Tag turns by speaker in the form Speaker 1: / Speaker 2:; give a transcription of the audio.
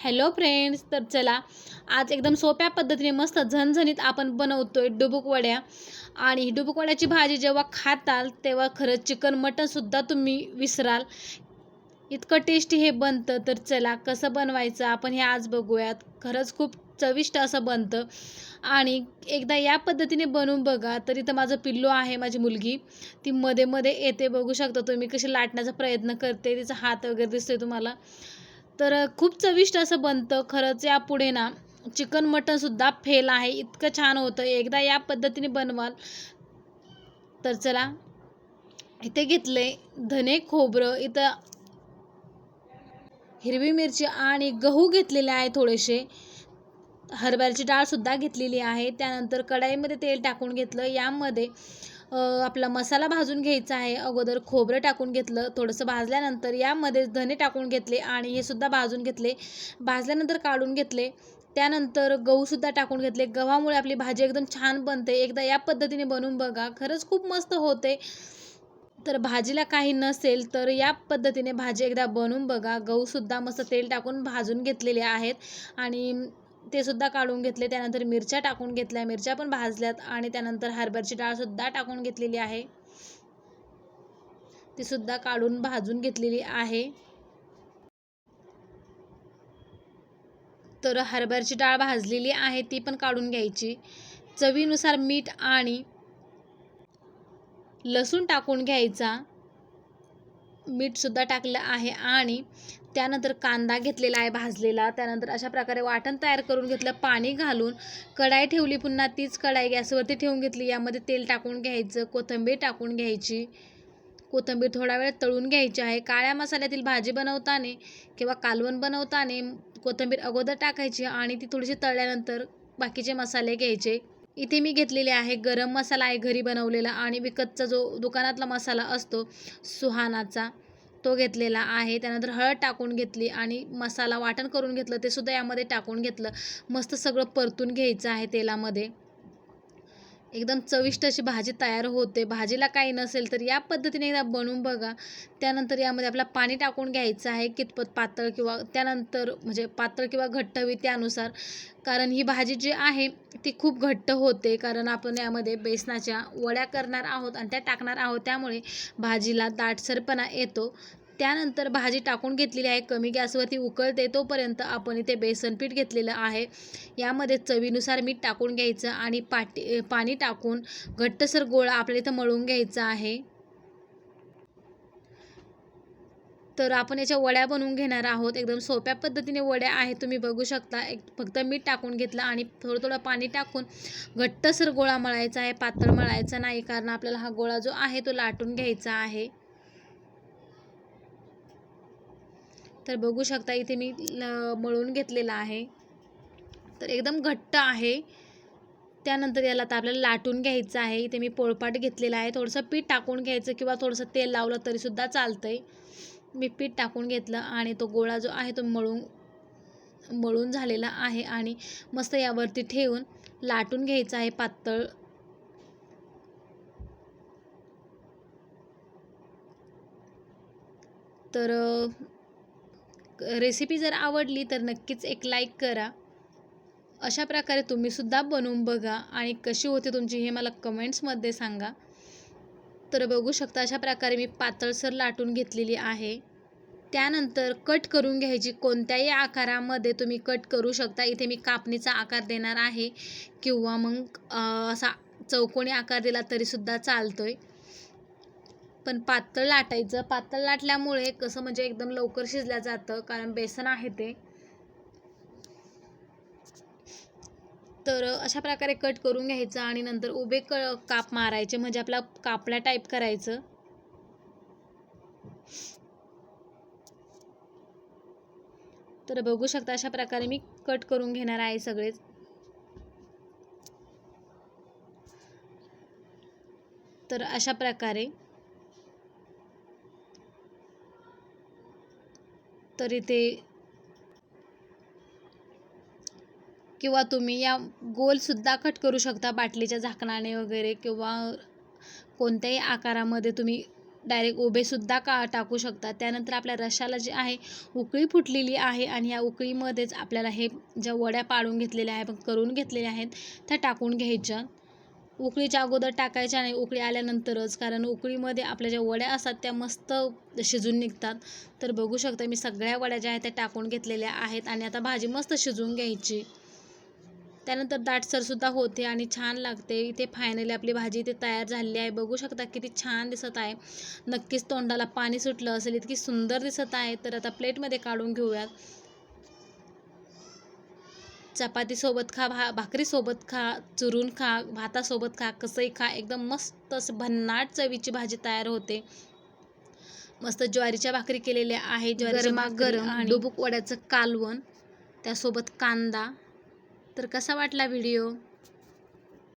Speaker 1: Hello friends तर चला आज एकदम सोप्या पद्धतीने मस्त झणझणीत आपण बनवतोय डुबुक वड्या. आणि ही डुबुक वड्याची भाजी जेव्हा खाताल तेव्हा खरंच चिकन मटनसुद्धा तुम्ही विसराल. इतकं टेस्टी हे बनतं. तर चला कसं बनवायचं आपण हे आज बघूयात. खरंच खूप चविष्ट असं बनतं. आणि एकदा या पद्धतीने बनवून बघा. तर इथं माझं पिल्लू आहे माझी मुलगी. ती मध्ये मध्ये येते. बघू शकता तुम्ही कशी लाटण्याचा प्रयत्न करते. तिचा हात वगैरे दिसतोय तुम्हाला. तर खूप चविष्ट असं बनतं. खरंच यापुढे ना चिकन मटनसुद्धा फेल आहे. इतकं छान होतं. एकदा या पद्धतीने बनवाल तर चला इथे घेतले धने खोबरं. इथं हिरवी मिरची आणि गहू घेतलेले आहे थोडेसे. हरभऱ्याची डाळसुद्धा घेतलेली आहे. त्यानंतर कढाईमध्ये तेल टाकून घेतलं. यामध्ये आपला मसाला भाजून घ्यायचा आहे. अगोदर खोबरं टाकून घेतलं थोडंसं भाजल्यानंतर यामध्ये धने टाकून घेतले आणि हे सुद्धा भाजून घेतले. भाजल्यानंतर काढून घेतले. त्यानंतर गहूसुद्धा टाकून घेतले. गव्हामुळे आपली भाजी एकदम छान बनते. एकदा या पद्धतीने बनवून बघा. खरंच खूप मस्त होते. तर भाजीला काही नसेल तर या पद्धतीने भाजी एकदा बनवून बघा. गहूसुद्धा मस्त तेल टाकून भाजून घेतलेले आहेत. आणि ते सुद्धा काढून घेतले. त्यानंतर मिरच्या टाकून घेतल्या. मिरच्या पण भाजल्यात आणि त्यानंतर हरभरची डाळसुद्धा टाकून घेतलेली आहे. ती सुद्धा काढून भाजून घेतलेली आहे. तर हरभरची डाळ भाजलेली आहे. ती पण काढून घ्यायची. चवीनुसार मीठ आणि लसूण टाकून घ्यायचा. मीठसुद्धा टाकलं आहे आणि त्यानंतर कांदा घेतलेला आहे भाजलेला. त्यानंतर अशा प्रकारे वाटण तयार करून घेतलं पाणी घालून कढाई ठेवली पुन्हा तीच कढाई गॅसवरती ठेवून घेतली. यामध्ये तेल टाकून घ्यायचं कोथिंबीर टाकून घ्यायची. कोथिंबीर थोडा वेळ तळून घ्यायची आहे. काळ्या मसाल्यातील भाजी बनवताना किंवा कालवण बनवताना कोथिंबीर अगोदर टाकायची आणि ती थोडीशी तळल्यानंतर बाकीचे मसाले घ्यायचे. इथे मी घेतलेले आहे गरम मसाला आहे घरी बनवलेला आणि विकतचा जो दुकानातला मसाला असतो सुहानाचा. तो घेतलेला आहे. त्यानंतर हळद टाकून घेतली आणि मसाला वाटण करून घेतलं. ते सुद्धा यामध्ये टाकून घेतलं. मस्त सगळं परतून घ्यायचं आहे तेलामध्ये. एकदम चविष्ट अशी भाजी तयार होते. भाजीला काही नसेल तर या पद्धतीने एकदा बनवून बघा. त्यानंतर यामध्ये आपला पाणी टाकून घ्यायचं आहे. कितपत पातळ किंवा त्यानंतर म्हणजे पातळ किंवा घट्ट हवी त्यानुसार. कारण ही भाजी जी आहे ती खूप घट्ट होते. कारण आपण यामध्ये बेसनाच्या वड्या करणार आहोत आणि त्या टाकणार आहोत. त्यामुळे भाजीला दाटसरपणा येतो. त्यानंतर भाजी टाकून घेतलेली आहे. कमी गॅसवरती उकळते तोपर्यंत आपण इथे बेसन पीठ घेतलेलं आहे. यामध्ये चवीनुसार मीठ टाकून घ्यायचं आणि पाटी पाणी टाकून घट्टसर गोळा आपल्याला इथं मळून घ्यायचा आहे. तर आपण याच्या वड्या बनवून घेणार आहोत. एकदम सोप्या पद्धतीने वड्या आहेत. तुम्ही बघू शकता. एक फक्त मीठ टाकून घेतलं आणि थोडं थोडं पाणी टाकून घट्टसर गोळा मळायचा आहे. पातळ मळायचा नाही कारण आपल्याला हा गोळा जो आहे तो लाटून घ्यायचा आहे. तर बघू शकता इथे मी मळून घेतलेला आहे. तर एकदम घट्ट आहे. त्यानंतर याला आता आपल्याला लाटून घ्यायचं आहे. इथे मी पोळपाट घेतलेला आहे. थोडंसं पीठ टाकून घ्यायचं किंवा थोडंसं तेल लावलं तरीसुद्धा चालतं आहे मी पीठ टाकून घेतलं आणि तो गोळा जो आहे तो मळून मळून झालेला आहे आणि मस्त यावरती ठेवून लाटून घ्यायचं आहे पातळ. तर रेसिपी जर आवडली तर नक्कीच एक लाईक करा. अशा प्रकारे तुम्हीसुद्धा बनवून बघा आणि कशी होते तुमची हे मला कमेंट्समध्ये सांगा. तर बघू शकता अशा प्रकारे मी पातळसर लाटून घेतलेली आहे. त्यानंतर कट करून घ्यायची कोणत्याही आकारामध्ये तुम्ही कट करू शकता. इथे मी कापणीचा आकार देणार आहे किंवा मग असा चौकोनी आकार दिला तरीसुद्धा चालतो आहे पण पातळ लाटायचं. पातळ लाटल्यामुळे कसं म्हणजे एकदम लवकर शिजल्या जातं कारण बेसन आहे ते. तर अशा प्रकारे कट करून घ्यायचं आणि नंतर उभे क काप मारायचे. म्हणजे आपला कापला टाईप करायचं. तर बघू शकता अशा प्रकारे मी कट करून घेणार आहे सगळेच. तर अशा प्रकारे तर इथे किंवा तुम्ही या गोलसुद्धा कट करू शकता बाटलीच्या झाकणाने वगैरे किंवा कोणत्याही आकारामध्ये तुम्ही डायरेक्ट उभेसुद्धा का टाकू शकता. त्यानंतर आपल्या रशाला जे आहे उकळी फुटलेली आहे आणि या उकळीमध्येच आपल्याला हे ज्या वड्या पाडून घेतलेल्या आहे करून घेतलेल्या आहेत त्या टाकून घ्यायच्या. उकळीच्या अगोदर टाकायच्या नाही उकळी आल्यानंतरच कारण उकळीमध्ये आपल्या ज्या वड्या असतात त्या मस्त शिजून निघतात. तर बघू शकता मी सगळ्या वड्या ज्या आहेत त्या टाकून घेतलेल्या आहेत आणि आता भाजी मस्त शिजवून घ्यायची. त्यानंतर दाटसरसुद्धा होते आणि छान लागते. इथे फायनली आपली भाजी इथे तयार झालेली आहे. बघू शकता किती छान दिसत आहे. नक्कीच तोंडाला पाणी सुटलं असेल इतकी सुंदर दिसत आहे. तर आता प्लेटमध्ये काढून घेऊयात. चपातीसोबत खा भा भाकरीसोबत खा चुरून खा भातासोबत खा कसंही खा. एकदम मस्त असं भन्नाट चवीची भाजी तयार होते. मस्त ज्वारीच्या भाकरी केलेल्या आहे ज्वारीच्या गरम डुबुक वड्याचं कालवण त्यासोबत कांदा. तर कसा वाटला व्हिडिओ?